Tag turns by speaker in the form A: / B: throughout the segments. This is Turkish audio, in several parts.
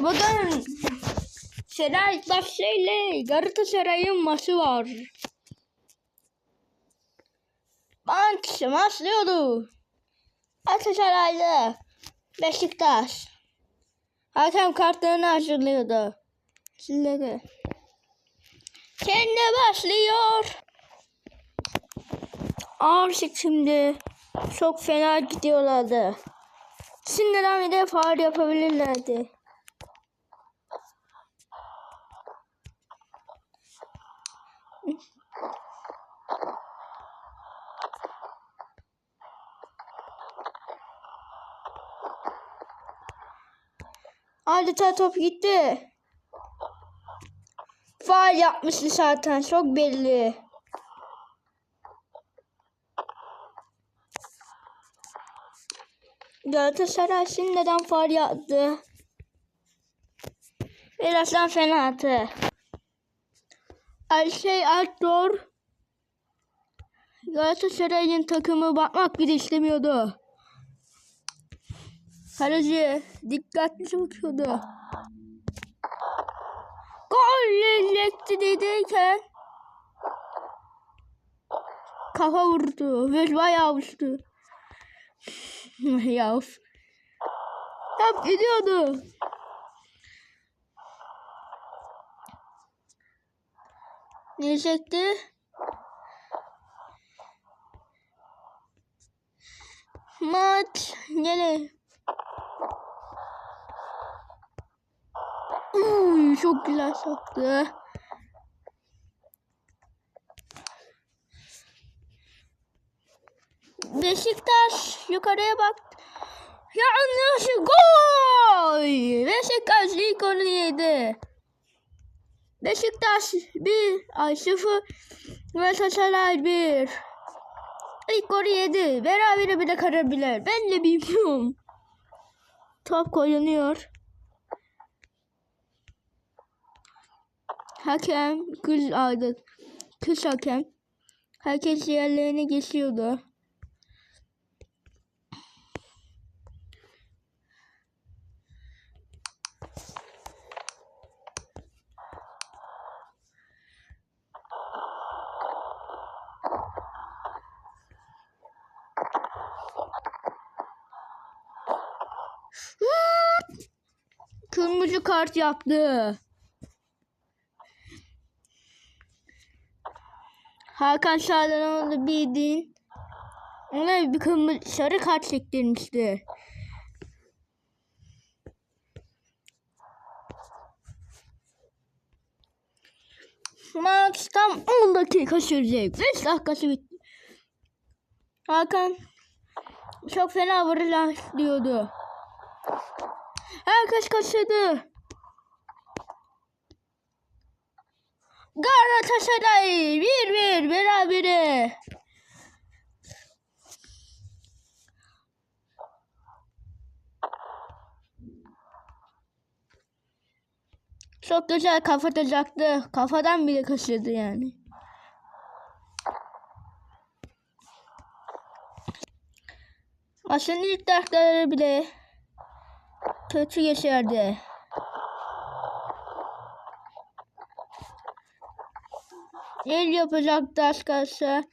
A: Bugün Seray Başlayla Galatasaray'ın maçı var. Maç başlıyordu. Galatasaraylı Beşiktaş. Hakem kartlarını hazırlıyordu. Silleri. Kendi başlıyor. Artık şimdi çok fena gidiyorlardı. Şimdiden bir de faul yapabilirlerdi. Adeta top gitti. Faal yapmıştı zaten çok belli. Galatasaray şimdiden faal yaptı. Birazdan fena attı. Alşey Aktor Galatasaray'ın takımı bakmak bile istemiyordu. Kaleci dikkatli bakıyordu. Gol gelecekti dediyken kafa vurdu ve bayağı uçtu. ya of. Top gidiyordu. Ne çekti? Maç gene. Uy, çok güzel soktu. Beşiktaş yukarıya bak. Yanlış gol. Beşiktaş ilk golü yedi. Beşiktaş 1 ay 0 Galatasaray 1 İlk golü yedi. Berabere bile kalabilir. Ben de bilmiyorum. Top koyuluyor. Hakem kız aldı. Kız hakem. Herkes yerlerine geçiyordu. Kırmızı kart yaptı. Hakan Şahlanoğlu bildiğin ona bir kırmızı sarı kart çektirmişti. Max tam 10 dakika sürecek. 5 dakikası bitti. Hakan çok fena vururlar diyordu. Herkes kaçırdı. Galatasaray 1-1 berabere. Çok güzel kapatacaktı. Kafadan bile kaçırdı yani. Maçın ilk dakikaları bile kötü geçerdi. El yapacaktı kalsa.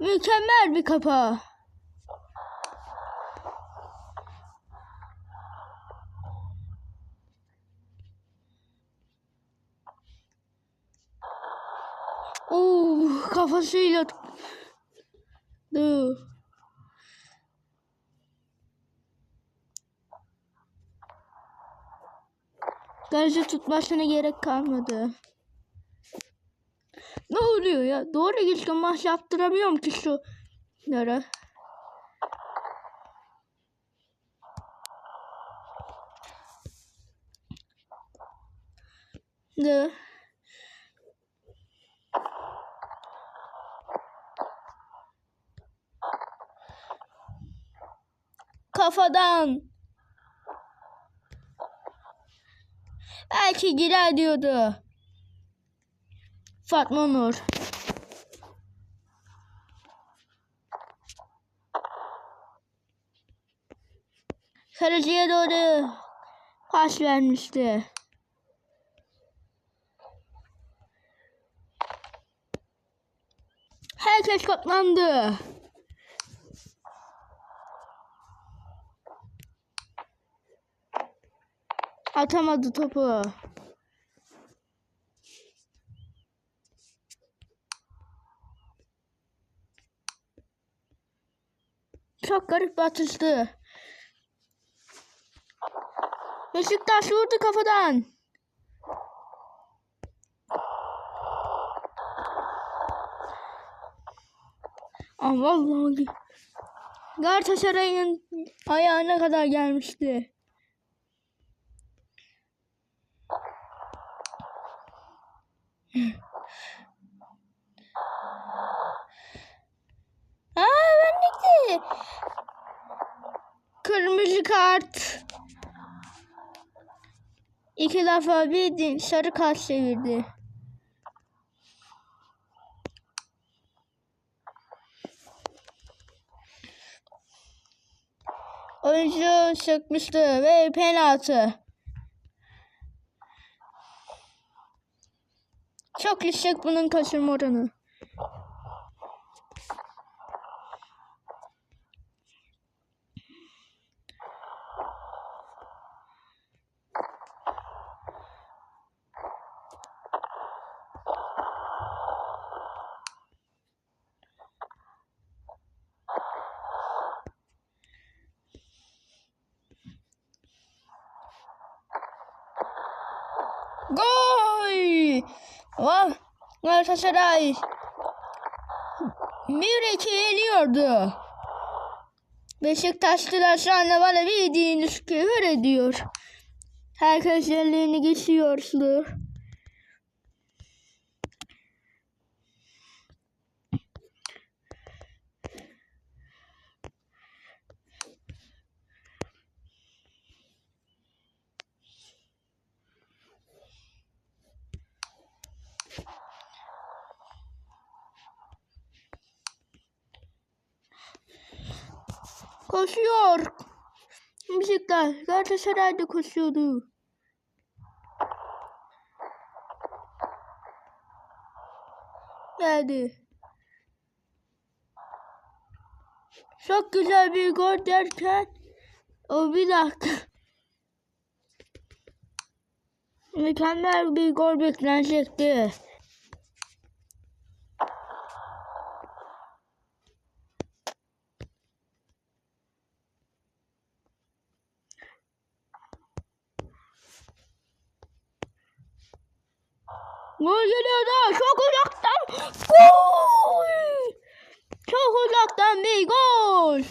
A: Mükemmel bir kafa. Oo, kafasıyla Dur. Garajı tutmasına gerek kalmadı. Ne oluyor ya? Doğru gittim maç yaptıramıyorum ki şu yara. Ne? Kafadan. Belki girer diyordu. Fatma Nur. Kaleciye doğru pas vermişti. Herkes toplandı. Atamadı topu. Çok garip bir atıştı. Beşiktaş vurdu kafadan. Aa, vallahi Galatasaray'ın ayağına kadar gelmişti. Aa ben gitti. Kırmızı kart. İki defa bir sarı kart çevirdi. Oyuncu sıkmıştı ve penaltı. Çok yüksek bunun kaçırma oranı. Gol! Vah! Galatasaray 1-2 yeniyordu. Beşiktaşlılar şu anda bana bildiğiniz küfür ediyor. Herkes yerlerini geçiyorlar. Koşuyor. Beşiktaş Galatasaray da koşuyordu. Geldi. Çok güzel bir gol derken o bir dakika. Mükemmel bir gol beklenecekti. Gol geliyor da çok uzaktan gol. Çok uzaktan bir gol.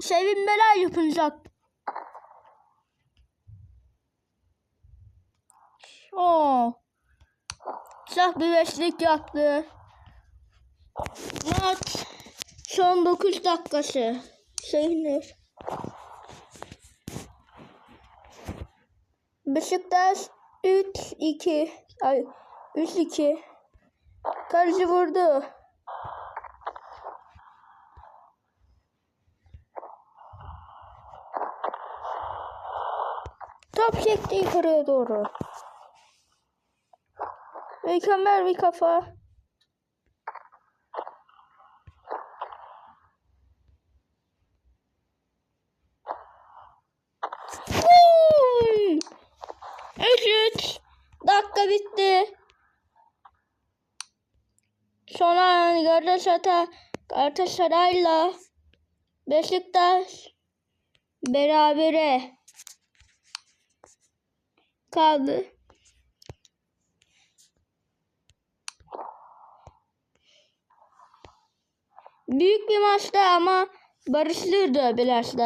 A: Sevinmeler yapılacak. Oo. Saf bir beşlik yaptı. Maç son 9 dakikası. Sevinir. Beşiktaş 3-2 ay 3-2 Kaleci vurdu. Top çekti yukarıya doğru. Mükemmel bir kafa. Gol! Dakika bitti. Sonra Galatasaray, Galatasaray'la Beşiktaş berabere kaldı. Büyük bir maçtı ama barışlıydı biraz.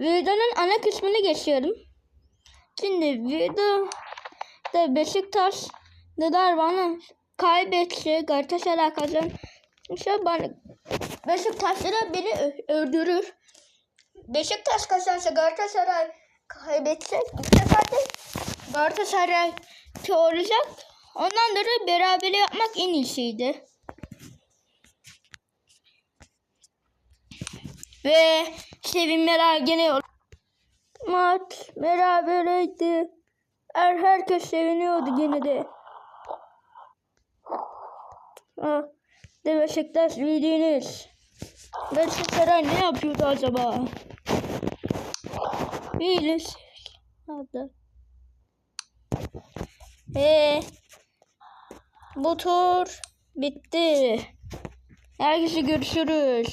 A: Videonun ana kısmını geçiyorum. Şimdi videoda Beşiktaş Didar bana kaybetti. Galatasaray kazanmış. Bana Beşiktaş'ta beni öldürür. Beşiktaş kazansa Galatasaray kaybetse bu sefer de Galatasaray olacak. Ondan dolayı beraber yapmak en iyisiydi. Ve sevinmeler gene Maç berabereydi. Her, herkes seviniyordu gene de. Ah, de Beşiktaş bildiğiniz. Beşiktaş ne yapıyordu acaba? Biliriz. Hadi. Ee, bu tur bitti. Herkese görüşürüz.